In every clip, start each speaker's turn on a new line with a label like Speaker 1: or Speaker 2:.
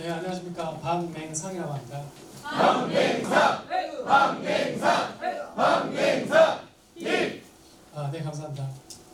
Speaker 1: 네, 안녕하십니까. 박맹상이라고 합니다. 아, 네, 감사합니다.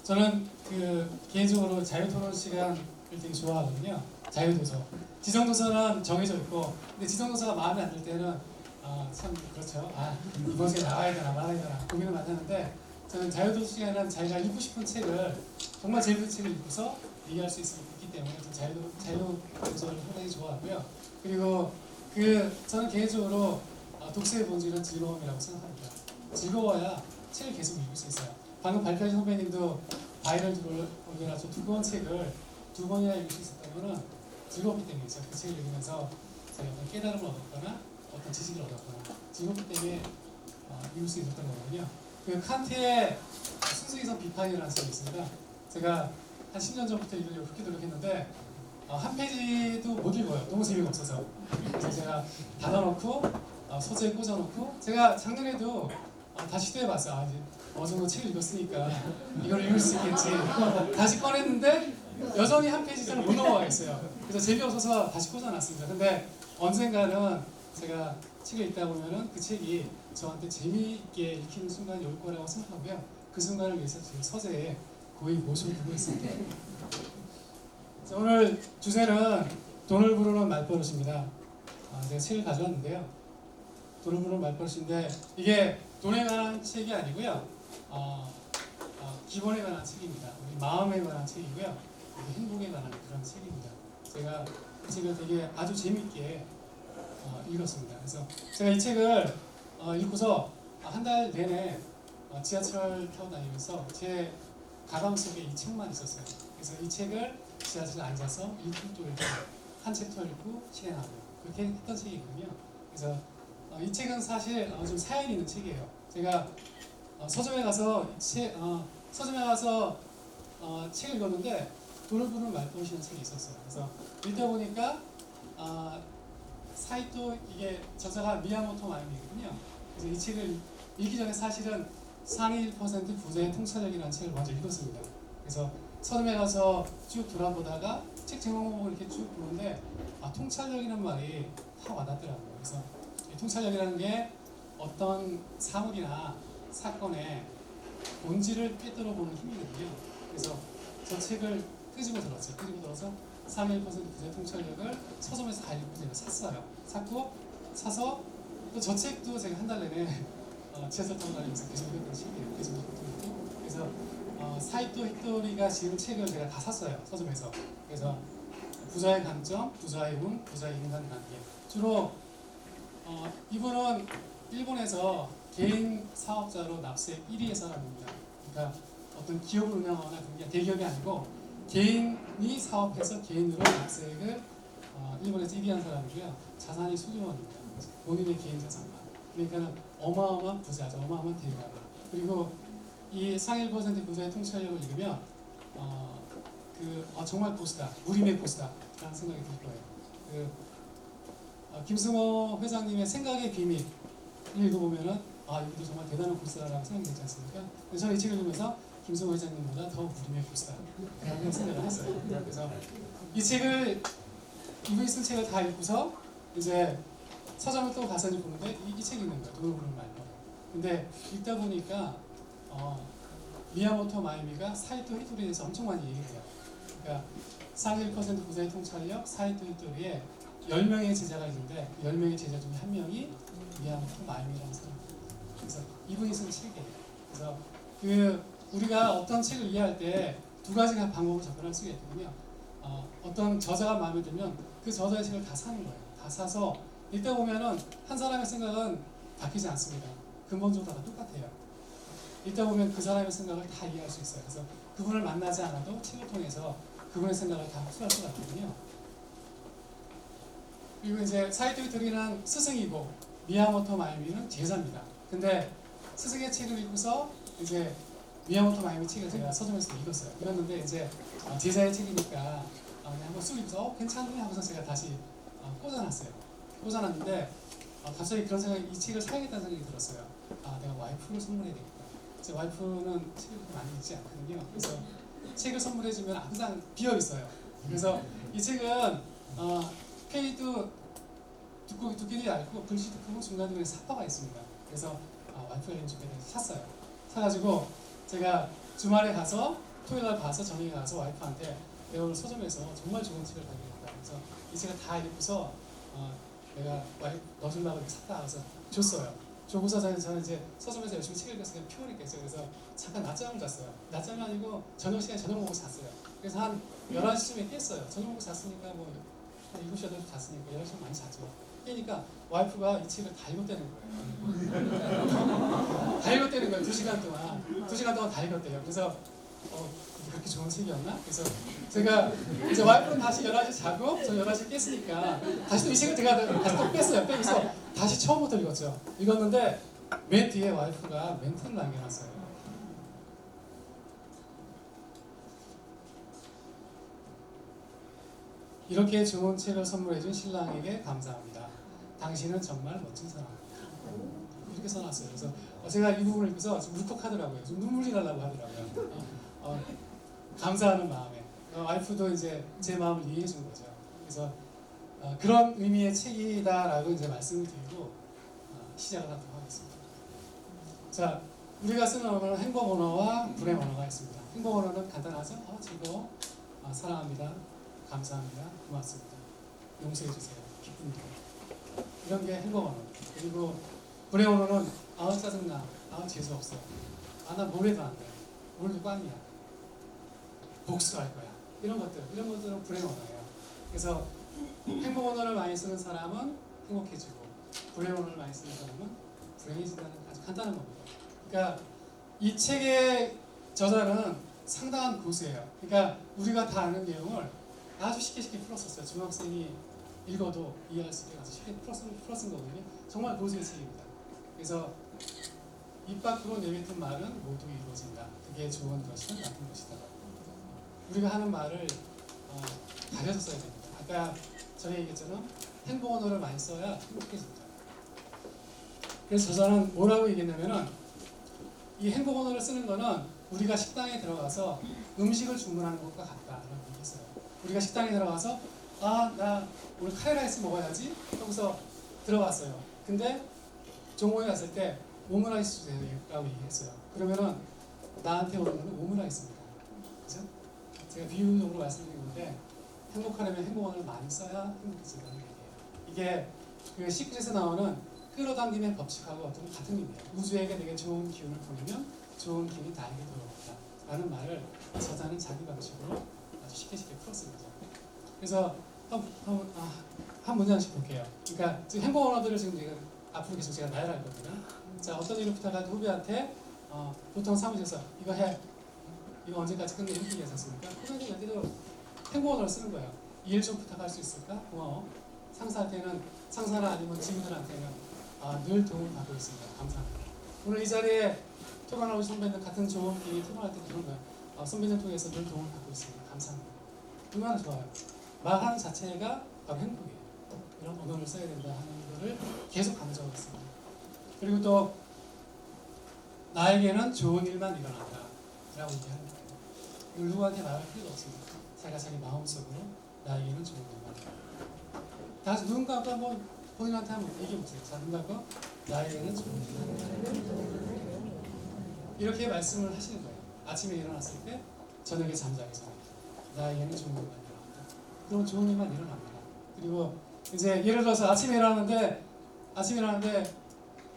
Speaker 1: 저는 그 개인적으로 자유토론 시간을 되게 좋아하거든요. 자유도서. 지정도서는 정해져 있고, 근데 지정도서가 마음에 안 들 때는 아, 참 그렇죠. 아, 이번 주에 나와야 되나 말아야 되나 고민을 많이 하는데 저는 자유도서 시간은 자기가 읽고 싶은 책을 정말 재밌는 책을 읽고서 얘기할 수 있, 기 때문에 좀 자유, 자유도서를 상당히 좋아하고요. 그리고 그 저는 개인적으로 아, 독서의 본질은 즐거움이라고 생각합니다. 즐거워야 책을 계속 읽을 수 있어요. 방금 발표하신 선배님도 바이럴 올려라 저 두권 책을 두 번이나 읽을 수 있었던 거는 즐겁기 때문이죠. 그 책을 읽으면서 제가 어떤 깨달음을 얻었거나 어떤 지식을 얻었거나 즐겁기 때문에 어, 읽을 수 있었던 거거든요. 그 칸트의 순수이성 비판이라는 책이 있습니다. 제가 한 10년 전부터 읽으려고 그렇게 노력했는데 어, 한 페이지도 못 읽어요. 너무 재미가 없어서. 그래서 제가 닫아놓고 어, 소재에 꽂아놓고 제가 작년에도 어, 다시 시도해봤어요. 아, 어느 정도 책을 읽었으니까 이걸 읽을 수 있겠지. 다시 꺼냈는데 여전히 한 페이지 이상을 못 넘어가겠어요. 그래서 재미없어서 다시 꽂아놨습니다. 근데 언젠가는 제가 책을 읽다 보면은 그 책이 저한테 재미있게 읽히는 순간이 올 거라고 생각하고요. 그 순간을 위해서 지금 서재에 거의 모셔 두고 있습니다. 자, 오늘 주제는 돈을 부르는 말버릇입니다. 아, 제가 책을 가져왔는데요. 돈을 부르는 말버릇인데 이게 돈에 관한 책이 아니고요. 어, 어, 기본에 관한 책입니다. 우리 마음에 관한 책이고요. 우리 행복에 관한 그런 책입니다. 제가 이 책을 되게 아주 재밌게 어, 읽었습니다. 그래서 제가 이 책을 어, 읽고서 한 달 내내 어, 지하철 타고 다니면서 제 가방 속에 이 책만 있었어요. 그래서 이 책을 지하철에 앉아서 읽고 또 읽고 한책더 읽고 실행하고 그렇게 했던 책이거든요. 그래서 어, 이 책은 사실 어, 좀 사연이 있는 책이에요. 제가 어, 서점에 가서 이 책, 어, 서점에 가서 어, 책을 읽었는데 돈을 부는 말버릇이라는 책이 있었어요. 그래서 읽다 보니까 어, 사이토 이게 저자가 미야모토 마임이거든요. 그래서 이 책을 읽기 전에 사실은 상위 1% 부자의 통찰력이라는 책을 먼저 읽었습니다. 그래서 서점에 가서 쭉 돌아보다가 책 제목을 이렇게 쭉 보는데 아 통찰력이라는 말이 다 와닿더라고요. 그래서 이 통찰력이라는 게 어떤 사물이나 사건의 본질을 꿰뚫어 보는 힘이거든요. 그래서 저 책을 끄집어 들었어요. 끄집어 들어서 3.1% 부재 통찰력을 서점에서 다 읽고 제가 샀어요. 샀고 사서 또 저 책도 제가 한 달 내내 어, 타고 다니면서 계속 읽었던 책이에요. 계속 읽었던 그래서 어, 사이토 히토리가 지은 책을 제가 다 샀어요. 서점에서. 그래서 부자의 관점, 부자의 운, 부자의 인간 관계. 주로 어, 이분은 일본에서 개인 사업자로 납세액 1위의 사람입니다. 그러니까 어떤 기업을 운영하거나 그런 게 대기업이 아니고 개인이 사업해서 개인으로 납세액을 어, 일본에서 1위 한 사람이고요. 자산이 수조 원입니다. 본인의 개인 자산만. 그러니까 어마어마한 부자죠. 어마어마한 대가가. 그리고 이 상위 1% 부자의 통찰력을 읽으면 어, 그 어, 정말 보스다. 무림의 보스다 라는 생각이 들 거예요. 그 어, 김승호 회장님의 생각의 비밀 읽어보면은 아 이분도 정말 대단한 보스다라고 생각이 되지 않습니까? 그래서 이 책을 읽으면서 김승호 회장님보다 더 무림의 보스다라고 생각을 했어요. 그래서 이 책을 이분이 쓴 책을 다 읽고서 이제 서점을 또 가서 이제 보는데 이, 이 책이 있는 거예요. 돈을 부르는 말거. 근데 읽다 보니까 어, 미야모토 마이미가 사이토 히토리에 대해서 엄청 많이 얘기해요. 그러니까 상위 1% 부자의 통찰력 사이토 히토리에 10명의 제자가 있는데 그 10명의 제자 중에 한 명이 미야모토 마이미라는 사람이에요. 그래서 이분이 쓴 책이에요. 그래서 그 우리가 어떤 책을 이해할 때 두 가지 방법을 접근할 수가 있거든요. 어, 어떤 저자가 마음에 들면 그 저자의 책을 다 사는 거예요. 다 사서 읽다 보면은 한 사람의 생각은 바뀌지 않습니다. 근본적으로 다 똑같아요. 읽다 보면 그 사람의 생각을 다 이해할 수 있어요. 그래서 그분을 만나지 않아도 책을 통해서 그분의 생각을 다 흡수할 수 같거든요. 그리고 이제 사이토 히토리는 스승이고 미야모토 마이미는 제자입니다. 근데 스승의 책을 읽고서 이제 미야모토 마이미 책을 제가 서점에서 읽었어요. 읽었는데 이제 어, 제자의 책이니까 어, 그냥 한번 쑥 읽어서 어, 괜찮네 하고서 제가 다시 어, 꽂아놨어요. 꽂아놨는데 어, 갑자기 그런 생각이 이 책을 사야겠다는 생각이 들었어요. 아 내가 와이프를 선물해야 되겠다. 제 와이프는 책을 많이 읽지 않거든요. 그래서 책을 선물해주면 항상 비어 있어요. 그래서 이 책은 어, 페이도 두꺼, 두께도 얇고 글씨도 크고 중간중간에 삽바가 있습니다. 그래서 아, 와이프가 이런 쪽에 샀어요. 사가지고 제가 주말에 가서 토요일날 가서 저녁에 가서 와이프한테 내가 오늘 서점에서 정말 좋은 책을 발견했다. 그래서 이 책을 다 읽고서 어, 내가 넣어준다고 이렇게 샀다 그래서 줬어요. 주고서 저는, 저는 이제 서점에서 열심히 책 읽었으니까 피곤했겠죠. 그래서 잠깐 낮잠을 잤어요. 낮잠이 아니고 저녁 시간에 저녁 먹고 잤어요. 그래서 한 11시쯤에 깼어요. 저녁 먹고 잤으니까 뭐 한 7시, 8시 잤으니까 11시 많이 잤죠. 깨니까 와이프가 이 책을 다 읽었다는 거예요. 다 읽었다는 거예요. 2시간 동안. 2시간 동안 다 읽었대요. 그래서 어, 그렇게 좋은 책이었나? 그래서 제가 이제 와이프는 다시 11시 자고 저 11시 깼으니까 다시 또 이 책을 제가 다시 또 뺐어요. 빼서 다시 처음부터 읽었죠. 읽었는데 맨 뒤에 와이프가 멘트를 남겨놨어요. 이렇게 좋은 책을 선물해준 신랑에게 감사합니다. 당신은 정말 멋진 사람입니다. 이렇게 써놨어요. 그래서 어, 제가 이 부분을 읽고서 좀 울컥하더라고요. 좀 눈물이 나려고 하더라고요. 어, 어, 감사하는 마음에 어, 와이프도 이제 제 마음을 이해해 준 거죠. 그래서 어, 그런 의미의 책이다라고 이제 말씀을 드리고 어, 시작을 하도록 하겠습니다. 자, 우리가 쓰는 언어는 행복 언어와 불행 언어가 있습니다. 행복 언어는 간단하죠. 어, 즐거워, 아, 사랑합니다, 감사합니다, 고맙습니다, 용서해 주세요, 기쁩니다. 이런 게 행복 언어. 그리고 불행 언어는 아 짜증나, 아 재수 없어, 아나 뭐래도 안 돼, 오늘도 꽝이야, 복수할 거야. 이런 것들, 이런 것들은 불행 언어예요. 그래서 행복 언어를 많이 쓰는 사람은 행복해지고 불행 언어를 많이 쓰는 사람은 불행해진다는 아주 간단한 겁니다. 그러니까 이 책의 저자는 상당한 고수예요. 그러니까 우리가 다 아는 내용을 아주 쉽게 쉽게 풀었었어요. 중학생이 읽어도 이해할 수 있게 아주 쉽게 풀었은, 풀었은 거거든요. 정말 고수의 책입니다. 그래서 입 밖으로 내뱉은 말은 모두 이루어진다. 그게 좋은 것이다, 나쁜 것이다. 우리가 하는 말을 어, 가려서 써야 됩니다. 아까 전에 얘기했처럼 행복 언어를 많이 써야 행복해집니다. 그래서 저자는 뭐라고 얘기했냐면은 이 행복 언어를 쓰는 거는 우리가 식당에 들어가서 음식을 주문하는 것과 같다라고 얘기했어요. 우리가 식당에 들어가서 아 나 오늘 카레라이스 먹어야지 하고서 들어갔어요. 근데 종호에 갔을 때 오므라이스 주세요라고 얘기했어요. 그러면은 나한테 오는 건 오므라이스입니다. 제가 비유적으로 말씀드린 건데 행복하려면 행복 언어를 많이 써야 행복해진다는 얘기예요. 이게 그 시크릿에 나오는 끌어당김의 법칙하고 좀 같은 의미예요. 우주에게 되게 좋은 기운을 보내면 좋은 기운이 나에게 돌아온다. 라는 말을 저자는 자기 방식으로 아주 쉽게 쉽게 풀었습니다. 그래서 한, 한, 아, 한 문장씩 볼게요. 그러니까 지금 행복 언어들을 지금 제가 앞으로 계속 제가 나열할 거거든요. 자, 어떤 일을 부탁한 후배한테 어, 보통 사무실에서 이거 해. 이거 언제까지 끝내 이렇게 얘기하셨습니까? 후배들한테도 행복 언어를 쓰는. 이일좀 부탁할 수 있을까? 고마워. 상사한테는 상사나 아니면 직원들한테는 아, 늘 도움을 받고 있습니다. 감사합니다. 오늘 이 자리에 토론하고 선배는 같은 좋은 기회 토론할 때 그런 거예요. 아, 선배님 통해서 늘 도움을 받고 있습니다. 감사합니다. 얼마나 좋아요. 말하는 자체가 바로 행복이에요. 이런 언어를 써야 된다 하는 것을 계속 강조하고 있습니다. 그리고 또 나에게는 좋은 일만 일어난다 라고 거 누구한테 말할 필요가 없습니다. 자기가 자기 마음속으로 나에게는 좋은 일만 일어난다. 다 같이 누군가가 한번 본인한테 한번 얘기해 보세요. 자, 누군가가 나에게는 좋은 일만 이렇게 말씀을 하시는 거예요. 아침에 일어났을 때, 저녁에 잠자기 전에 나에게는 좋은 일만 일어난다. 그럼 좋은 일만 일어납니다. 그리고 이제 예를 들어서 아침에 일어나는데 아침에 일어나는데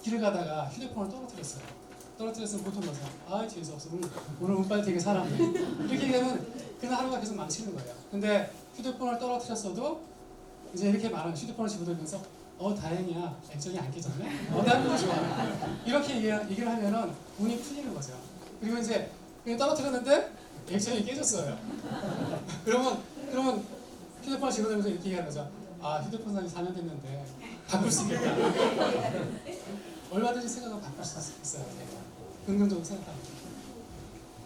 Speaker 1: 길을 가다가 휴대폰을 떨어뜨렸어요. 떨어뜨렸으면 보통 거죠. 아 재수 없어. 오늘, 오늘 운빨 되게 살았네. 이렇게 되면 그날 하루가 계속 망치는 거예요. 근데 휴대폰을 떨어뜨렸어도 이제 이렇게 말하면 휴대폰을 집어들면서 어 다행이야 액정이 안 깨졌네. 어 나는 좋아. 이렇게 얘기, 얘기를 하면은 운이 풀리는 거죠. 그리고 이제 그냥 떨어뜨렸는데 액정이 깨졌어요. 그러면 그러면 휴대폰을 집어들면서 이렇게 얘기하는 거죠. 아 휴대폰 산지 4년 됐는데 바꿀 수 있겠다. 얼마든지 생각을 바꿀 수 있어요. 긍정적으로 생각합니다.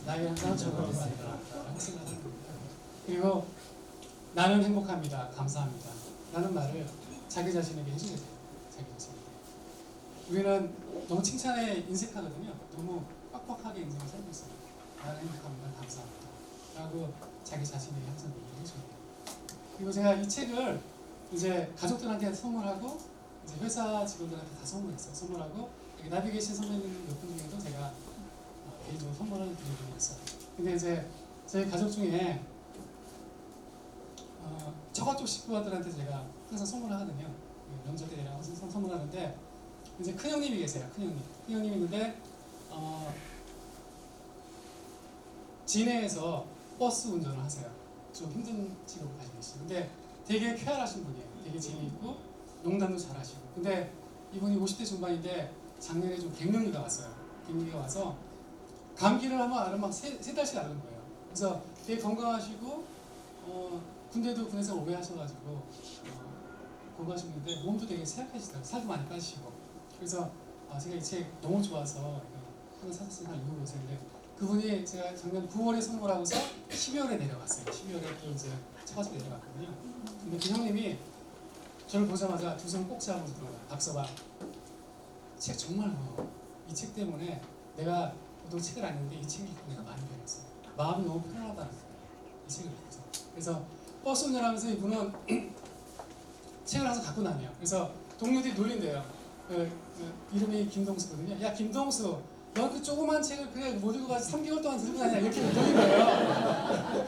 Speaker 1: 나에게 항상 좋은 일만 일어났다라고 생각합니다. 그리고 나는 행복합니다. 감사합니다. 라는 말을 자기 자신에게 해주게 돼요. 자기 자신에게. 우리는 너무 칭찬에 인색하거든요. 너무 빡빡하게 인생을 살고 있어요. 나는 행복합니다. 감사합니다. 라고 자기 자신에게 항상 얘기를 해줘요. 그리고 제가 이 책을 이제 가족들한테 선물하고 이제 회사 직원들한테 다 선물했어요. 선물하고 여기 나비게이션 선배님 몇분 중에도 제가 어, 개인적으로 선물을 드리고 있어요. 근데 이제 저희 가족 중에 어, 저쪽 식구들한테 제가 항상 선물을 하거든요. 그 명절 때 제가 항상 선- 선물하는데 이제 큰 형님이 계세요. 큰 형님. 큰 형님이 있는데 어, 진해에서 버스 운전을 하세요. 좀 힘든 직업을 가지고 계시죠. 근데 되게 쾌활하신 분이에요. 되게 재미있고 농담도 잘하시고. 근데 이분이 50대 중반인데 작년에 좀 갱년기가 왔어요. 갱년기가 와서 감기를 하면 알아 막세 세 달씩 앓는 거예요. 그래서 되게 건강하시고 어, 군대도 군에서 오래 하셔가지고 어, 건강하시는데 몸도 되게 세약하시더라고요. 살도 많이 빠지시고. 그래서 아, 제가 이 책 너무 좋아서 하나 샀어요. 한 읽어보고 있었는데 그분이 제가 작년 9월에 선물하고서 12월에 내려갔어요. 12월에 또 이제 처가지고 내려갔거든요. 근데 그 형님이 저를 보자마자 두 손 꼭 잡고 들어가요. 박서방. 책 정말 뭐, 이책 때문에 내가 보통 책을 안 읽는데 이 책을 읽고 내가 많이 배웠어요. 마음이 너무 편하다는 거예요. 이 책을 읽고서. 그래서 버스 운전하면서 이분은 책을 항상 갖고 다녀요. 그래서 동료들이 놀린대요. 그, 그 이름이 김동수거든요. 야 김동수, 너그 조그만 책을 그냥 못 읽고 가서 3개월 동안 들고 다니냐 이렇게 놀린 거예요.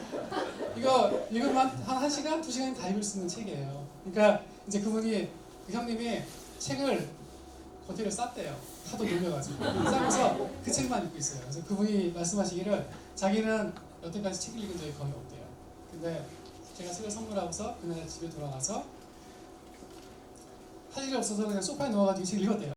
Speaker 1: 이거 읽으면 한 1시간, 2시간 다 읽을 수 있는 책이에요. 그러니까 이제 그분이 그 형님이 책을 겉에를 쌌대요. 하도 놀려가지고 싸면서 그 책만 읽고 있어요. 그래서 그분이 말씀하시기를 자기는 여태까지 책을 읽은 적이 거의 없대요. 근데 제가 책을 선물하고서 그날 집에 돌아가서 할 일이 없어서 그냥 소파에 누워가지고 이 책을 읽었대요.